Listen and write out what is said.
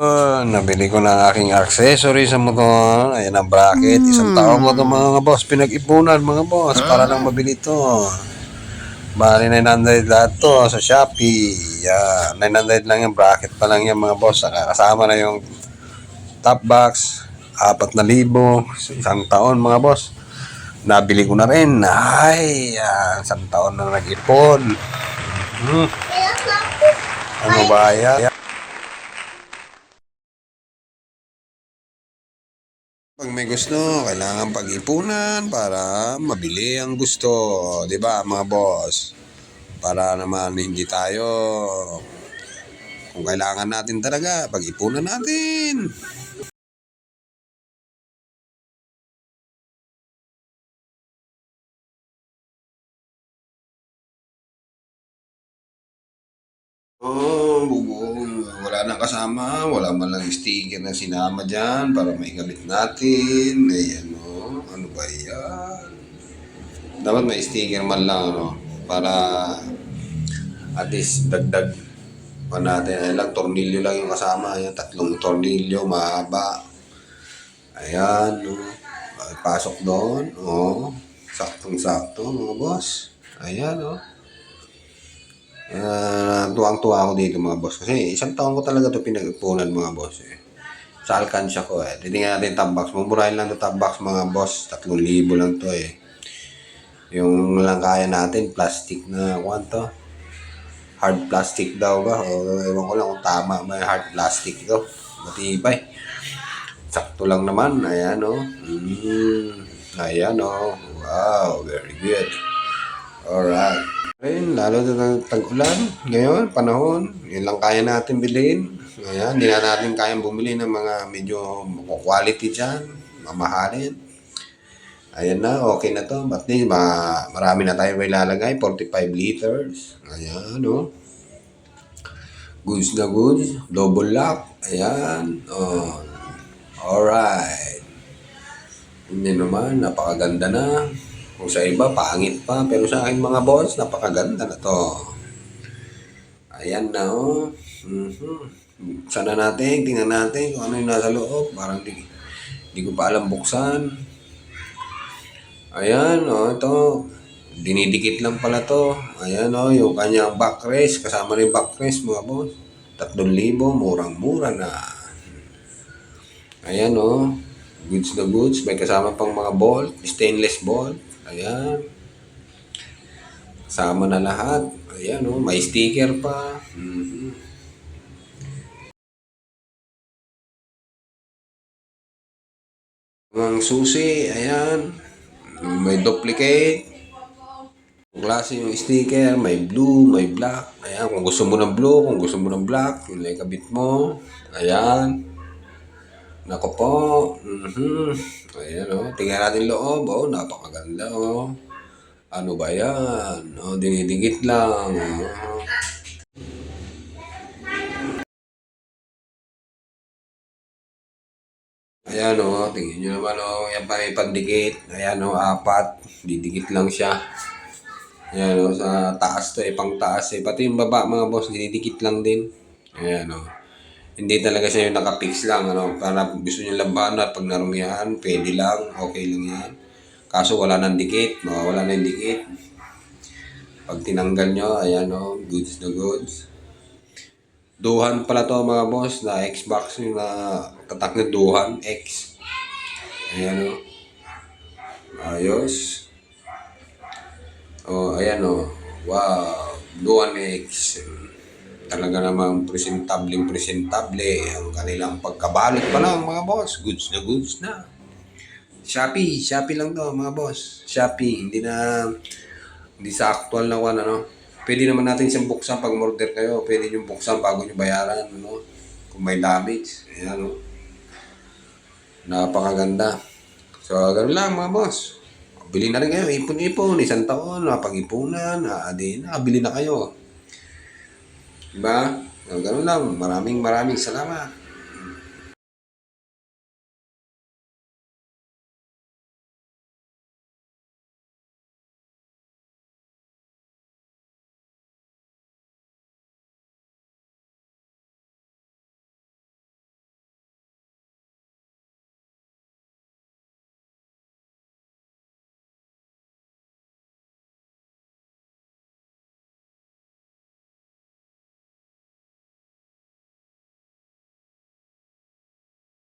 Uh, nabili ko na ang aking accessory sa motor. Ayan ang bracket. Isang taon ko ito mga boss. Pinag-ipunan mga boss. Para lang mabili ito. Bali 900 lahat to sa Shopee. Yan. 900 lang yung bracket pa lang yan mga boss. Kasama na yung top box. 4,000. Isang taon mga boss. Nabili ko na rin. Ay, yan. Isang taon na nag-ipon. Hmm. Ano ba yan? Pag may gusto, kailangan pag-ipunan para mabili ang gusto. 'Di ba mga boss? Para naman hindi tayo kung kailangan natin talaga, pag-ipunan natin. Oh, bubong. Wala na kasama. Wala man lang sticker na sinama dyan para may gamit natin. Ayan o. Ano ba yan? Dapat may sticker man lang ano. Para at least dagdag pa natin. Ayan lang, tornilyo lang yung kasama. Ayan, tatlong tornilyo, mahaba. Ayan. Ay, Pasok doon. Oh, saktong-sakto mga boss. Ayan, oh. Ah, tuwang-tuwa ako dito mga boss. Kasi isang taon ko talaga ito pinag-ipunan mga boss eh. Sa alkansya ko eh. Titingnan natin top box. Mumurahin lang ito top box mga boss. 3,000 lang to eh. Yung lang kaya natin, plastic na, kuwan to? Hard plastic daw ba? O ewan ko lang kung tama yung hard plastic to. Matibay. Sakto lang naman. Ayan. Oh. Mm, ayan. Oh. Wow, very good. Alright. Rin, lalo na ng tag-ulan, ngayon, panahon, yun lang kaya natin bilhin. Ayan, hindi na natin kayang bumili ng mga medyo quality dyan, mamahalin. Ayan na, okay na to. At least, ma marami na tayo ilalagay, 45 liters. Ayan, no. Goods na goods, double lock. Ayan, oh. Alright. Hindi naman, napakaganda na. Kung sa iba, pangit pa. Pero sa akin mga boss, napakaganda na to. Ayan na, oh. Mhm. Sana natin, tingnan natin kung ano yung nasa loob. Parang di, di ko pa alam buksan. Ayan, oh, ito. Dinidikit lang pala to. Ayan, oh, yung kanyang backrest. Kasama rin backrest, mga boss. 3,000, murang-mura na. Ayan, oh. Goods na goods. May kasama pang mga bolt. Stainless bolt. Ayan. Kasama na lahat. Ayan, oh. May sticker pa. Mhm. Ang susi, ayan. May duplicate. Kung klase yung sticker, may blue, may black. Ayan, kung gusto mo ng blue, kung gusto mo ng black, yung kabit mo. Ayan. Nako po. Mhm. Ayan. Oh. Tingnan natin loob. Oh, napakaganda oh. Ano ba yan? Oh, dinidikit lang. Oh. Ayan o, oh, tingnan nyo naman o, oh, yan pa may pandikit. Ayan o, oh, apat. Didikit lang siya. Ayan o, oh, sa taas to eh, pang taas eh. Pati yung baba mga boss, dinidikit lang din. Ayan o. Oh. Hindi talaga siya yung nakapix lang, ano, para gusto nyo labanan at pag narumihan, pwede lang, okay lang yan. Kaso wala nang dikit, mawawala na yung dikit. Pag tinanggal nyo, ayan o, oh, goods na goods. Duhan pala to mga boss na Xbox yung na tatak na Duhan X. Ayan o. Ayos. Oh, ayan o. Wow. Duhan X. Talaga namang presentable presentable ang kanilang pagkabalot pa lang mga boss. Goods na goods na. Shopee, Shopee lang to mga boss. Shopee, hindi na hindi sa actual na one ano. Pwede naman natin siyang buksan pag order kayo. Pwede nyo buksan bago nyo bayaran. Ano? Kung may damage. Ayan, ano? Napakaganda. So, ganun lang mga boss. Bili na rin kayo. Ipon-ipon. Isang taon. Napag-ipunan. Adi na. Bili na kayo. Diba? Ganun lang. Maraming maraming salamat.